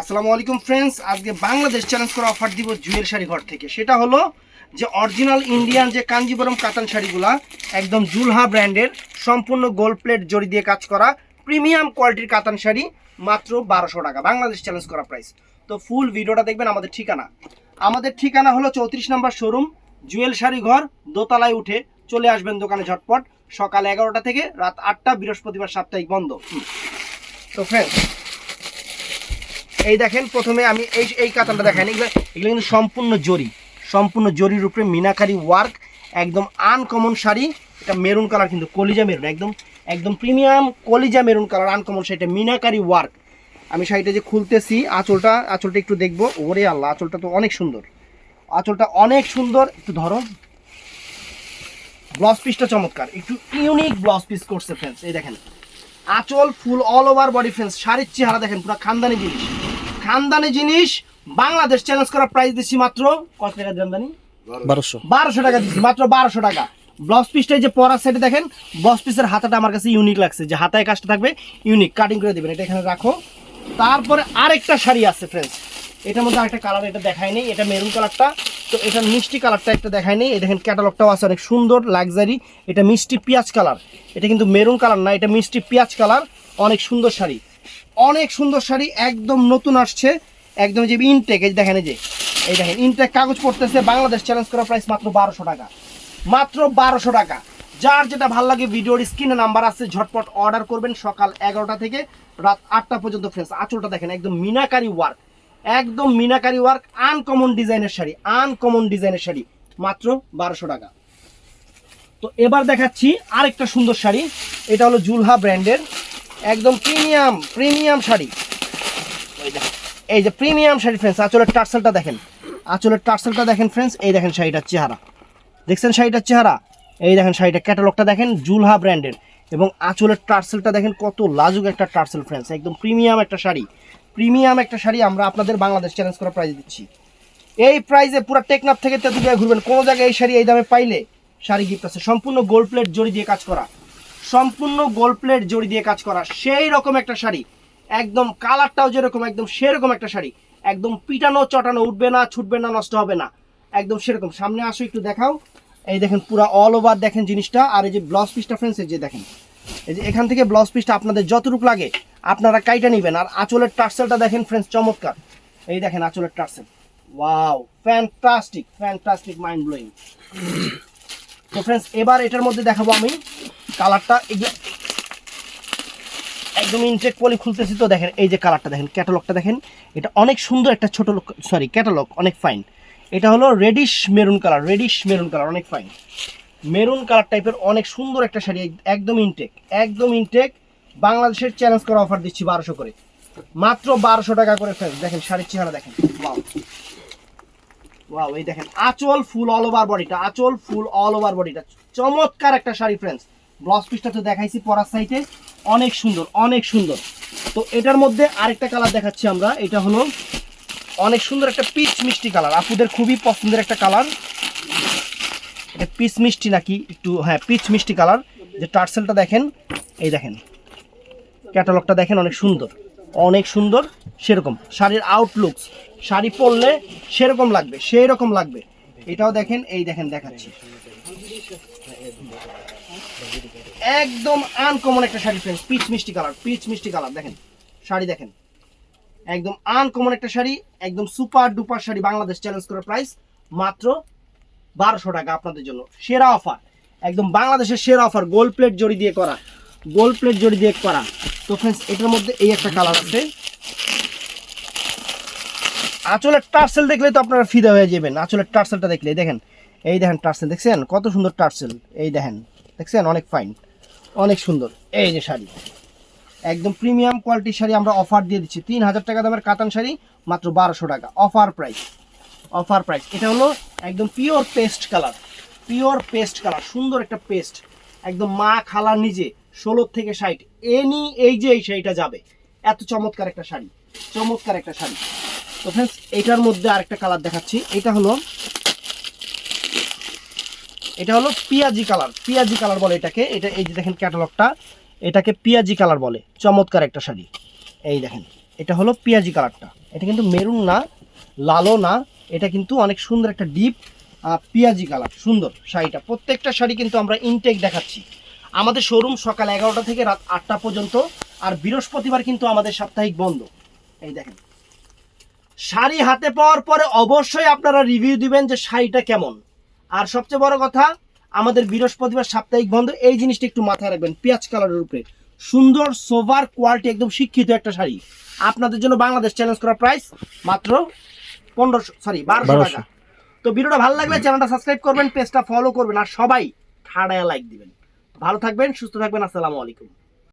আসসালামু আলাইকুম ফ্রেন্ডস আজকে বাংলাদেশ চ্যালেঞ্জ করা অফার দিব জুয়েল শাড়ি ঘর থেকে। সেটা হলো যে অরিজিনাল ইন্ডিয়ান যে কাঞ্জিবরম কাতান শাড়িগুলা, একদম জুলহা ব্র্যান্ডের, সম্পূর্ণ গোল্ড প্লেট জড়ি দিয়ে কাজ করা প্রিমিয়াম কোয়ালিটির কাতান শাড়ি, মাত্র বারোশো টাকা, বাংলাদেশ চ্যালেঞ্জ করা প্রাইস তো ফুল ভিডিওটা দেখবেন আমাদের ঠিকানা। আমাদের ঠিকানা হলো চৌত্রিশ নম্বর শোরুম জুয়েল শাড়ি ঘর, দোতলায় উঠে চলে আসবেন দোকানে ঝটপট, সকাল এগারোটা থেকে রাত আটটা, বৃহস্পতিবার সাপ্তাহিক বন্ধ। তো ফ্রেন্ডস এই দেখেন, প্রথমে আমি এই এই কাতানটা দেখেন এগুলো এগুলো কিন্তু সম্পূর্ণ জরি। সম্পূর্ণ জরির উপরে মিনাকারি ওয়ার্ক, একদম আনকমন শাড়ি। এটা মেরুন কালার কিন্তু, কলিজা মেরুন, একদম একদম প্রিমিয়াম কলিজা মেরুন কালার, আনকমন শাড়িটা মিনাকারি ওয়ার্ক। আমি শাড়িটা যে খুলতেছি, আঁচলটা আঁচলটা একটু দেখব। ওরে আল্লাহ, আঁচলটা তো অনেক সুন্দর। আঁচলটা অনেক সুন্দর, একটু ধরো। ব্লাউজ পিসটা চমৎকার, একটু ইউনিক ব্লাউজ পিস করছে ফ্রেন্ডস এই দেখেন। আঁচল full all over body friends শাড়ির চেহারা দেখেন, পুরো খানদানি জিনিস। খানদানি জিনিস বাংলাদেশ চ্যালেঞ্জ করা প্রাইস দিচ্ছি মাত্র কত টাকা জামদানি বারোশো। বারোশো টাকা দিচ্ছি মাত্র বারোশো টাকা। ব্লাউজ পিসটা যে পরার সাইডে দেখেন ব্লাউজ পিসের হাতাটা আমার কাছে ইউনিক লাগছে যে হাতায় কাজটা থাকবে ইউনিক কাটিং করে দেবেন এটা এখানে রাখো। তারপরে আরেকটা শাড়ি আছে ফ্রেন্ডস এটার মধ্যে আরেকটা কালার এটা দেখায় নেই এটা মেরুন কালারটা তো এটা মিষ্টি কালারটা একটা দেখায় নেই দেখেন ক্যাটালগটাও আছে অনেক সুন্দর লাক্সারি এটা মিষ্টি পেঁয়াজ কালার এটা কিন্তু মেরুন কালার না এটা মিষ্টি পেঁয়াজ কালার অনেক সুন্দর শাড়ি। অনেক সুন্দর শাড়ি একদম নতুন আসছে। একদম যে ইনটেক এই দেখেন যে, এই দেখেন ইনটেক কাগজ পড়তেছে, বাংলাদেশ চ্যালেঞ্জ করা প্রাইস মাত্র বারোশো টাকা। মাত্র বারোশো টাকা। যার যেটা ভালো লাগে, ভিডিওর স্ক্রিনে নাম্বার আছে, ঝটপট অর্ডার করবেন সকাল এগারোটা থেকে রাত আটটা পর্যন্ত। ফ্রেন্স আঁচলটা দেখেন, একদম মিনাকারি ওয়ার্ক একদম মিনাকারি ওয়ার্ক আনকমন ডিজাইনের শাড়ি আনকমন ডিজাইনের শাড়ি, মাত্র বারোশো টাকা। তো এবার দেখাচ্ছি আরেকটা সুন্দর শাড়ি, এটা হলো জুলহা ব্র্যান্ডের একদম প্রিমিয়াম প্রিমিয়াম শাড়ি। এই যে প্রিমিয়াম শাড়ি ফ্রেন্ডস আঁচলের টার্সেলটা দেখেন। আঁচলের টার্সেলটা দেখেন ফ্রেন্ডস এই দেখেন শাড়িটার চেহারা। দেখছেন শাড়িটার চেহারা? এই দেখেন শাড়িটা ক্যাটালগটা দেখেন, জুলহা ব্র্যান্ডের এবং আঁচলের টার্সেলটা দেখেন, কত লাজুক একটা টার্সেল ফ্রেন্ডস একদম প্রিমিয়াম একটা শাড়ি। প্রিমিয়াম একটা শাড়ি আমরা আপনাদের বাংলাদেশ চ্যালেঞ্জ করা প্রাইস দিচ্ছি। এই প্রাইজে পুরো টেকনাফ থেকে তেঁতুলিয়া ঘুরবেন। কোনো জায়গায় এই শাড়ি এই দামে পাইলে শাড়ি গিফট আছে। সম্পূর্ণ গোল্ড প্লেট জড়ি দিয়ে কাজ করা। সম্পূর্ণ গোল্ড প্লেট জড়ি দিয়ে কাজ করা। সেই রকম একটা শাড়ি। একদম কালারটাও যেরকম, একদম সেরকম একটা শাড়ি। একদম পিটানো চটানো উঠবে না, ছুটবে না, নষ্ট হবে না। একদম সেরকম। সামনে আসো, একটু দেখাও। এই দেখেন, পুরো অল ওভার দেখেন জিনিসটা। আর এই যে ব্লাউজ পিসটা ফ্রেন্ডস এই যে দেখেন। এই যে এখান থেকে ব্লাউজ পিসটা আপনাদের যতটুকু লাগে, আপনারা কাইটা নেবেন। আর আঁচলের টার্সেলটা দেখেন ফ্রেন্ডস চমৎকার। এই দেখেন, আঁচলের tassel. Wow fantastic fantastic mind blowing তো ফ্রেন্ডস এবার এটার মধ্যে দেখাবো আমি। কালারটা এগুলো একদম ইনটেক পলি খুলতেছি তো দেখেন, এই যে কালারটা দেখেন ক্যাটালগটা দেখেন, এটা অনেক সুন্দর একটা ছোট সরি ক্যাটালগ অনেক ফাইন এটা হলো reddish maroon colour reddish maroon colour অনেক ফাইন মেরুন কালার টাইপের অনেক সুন্দর একটা শাড়ি, একদম ইনটেক একদম ইনটেক বাংলাদেশের চ্যালেঞ্জ করা অফার দিচ্ছি বারোশো করে। মাত্র বারোশো টাকা করে ফ্রেন্ডস দেখেন শাড়ির চেহারা দেখেন এই দেখেন, আঁচল ফুল অল ওভার বডিটা আঁচল ফুল অল ওভার বডিটা চমৎকার একটা শাড়ি ফ্রেন্ডস ব্লাউজ পিসটা তো দেখাইছি পরার সাইটে অনেক সুন্দর অনেক সুন্দর। তো এটার মধ্যে আরেকটা কালার দেখাচ্ছি আমরা। এটা হলো অনেক সুন্দর একটা পিচ মিষ্টি কালার আপুদের খুবই পছন্দের একটা কালার এটা পিচ মিষ্টি নাকি? একটু হ্যাঁ পিচ মিষ্টি কালার যে টার্সেলটা দেখেন, এই দেখেন। ক্যাটালগটা দেখেন, অনেক সুন্দর। অনেক সুন্দর, সেরকম। শাড়ির আউটলুকস শাড়ি পরলে সেরকম লাগবে সেই রকম লাগবে। এটাও দেখেন, এই দেখেন, দেখাচ্ছি। একদম আনকমন একটা শাড়ি ফ্রেন্ডস পিচ মিষ্টি কালার, পিচ মিষ্টি কালার, দেখেন, শাড়ি দেখেন। একদম আনকমন একটা শাড়ি, একদম super duper sari Bangladesh challenge করার প্রাইস মাত্র বারোশো টাকা আপনাদের জন্য। সেরা অফার একদম বাংলাদেশের সেরা অফার গোল্ড প্লেট জড়ি দিয়ে করা গোল্ড প্লেট জড়ি দিয়ে করা। তো ফ্রেন্ডস এটার মধ্যে এই একটা কালার আছে। আঁচলের টার্সেল দেখলে তো আপনারা ফিদা হয়ে যাবেন। আঁচলের টার্সেলটা দেখলে দেখেন, এই দেখেন টার্সেল, দেখছেন? কত সুন্দর টার্সেল, এই দেখেন, দেখছেন? অনেক ফাইন অনেক সুন্দর। এই যে শাড়ি। একদম প্রিমিয়াম কোয়ালিটির শাড়ি আমরা অফার দিয়ে দিচ্ছি। তিন হাজার টাকা দামের কাতান শাড়ি, মাত্র বারোশো টাকা। অফার প্রাইস অফার প্রাইস এটা হলো একদম pure paste colour pure paste colour সুন্দর একটা পেস্ট একদম মা খালা নিজে ষোলোর থেকে ষাট। এনি এই যে এই শাড়িটা যাবে। এত চমৎকার একটা শাড়ি। চমৎকার একটা শাড়ি। তো ফ্রেন্ডস এটার মধ্যে আরেকটা কালার দেখাচ্ছি। এটা হলো এটা হলো পিয়াজি কালার পিয়াজি কালার বলে এটাকে। এটা এই যে দেখেন ক্যাটালগটা, এটাকে পিয়াজি কালার বলে, চমৎকার একটা শাড়ি। এই দেখেন, এটা হলো পিয়াজি কালারটা। এটা কিন্তু মেরুন না, লালও না, এটা কিন্তু অনেক সুন্দর একটা ডিপ পিয়াজি কালার, সুন্দর শাড়িটা। প্রত্যেকটা শাড়ি কিন্তু আমরা ইনটেক দেখাচ্ছি। আমাদের শোরুম সকাল এগারোটা থেকে রাত আটটা পর্যন্ত, আর বৃহস্পতিবার কিন্তু আমাদের সাপ্তাহিক বন্ধ। এই দেখেন, শাড়ি হাতে পাওয়ার পরে অবশ্যই আপনারা রিভিউ দিবেন যে শাড়িটা কেমন। আর সবচেয়ে বড় কথা আমাদের বৃহস্পতিবার সাপ্তাহিক বন্ধ এই জিনিসটা একটু মাথায় রাখবেন পেঁয়াজ কালারের উপরে। সুন্দর সোভার কোয়ালিটি একদম শিক্ষিত একটা শাড়ি। আপনাদের জন্য বাংলাদেশ চ্যালেঞ্জ করা প্রাইস মাত্র পনেরোশো সরি বারোশো টাকা। তো ভিডিওটা ভালো লাগলে চ্যানেলটা সাবস্ক্রাইব করবেন পেজটা ফলো করবেন আর সবাই ঠাড়ায় লাইক দিবেন। ভালো থাকবেন সুস্থ থাকবেন আসসালামু আলাইকুম।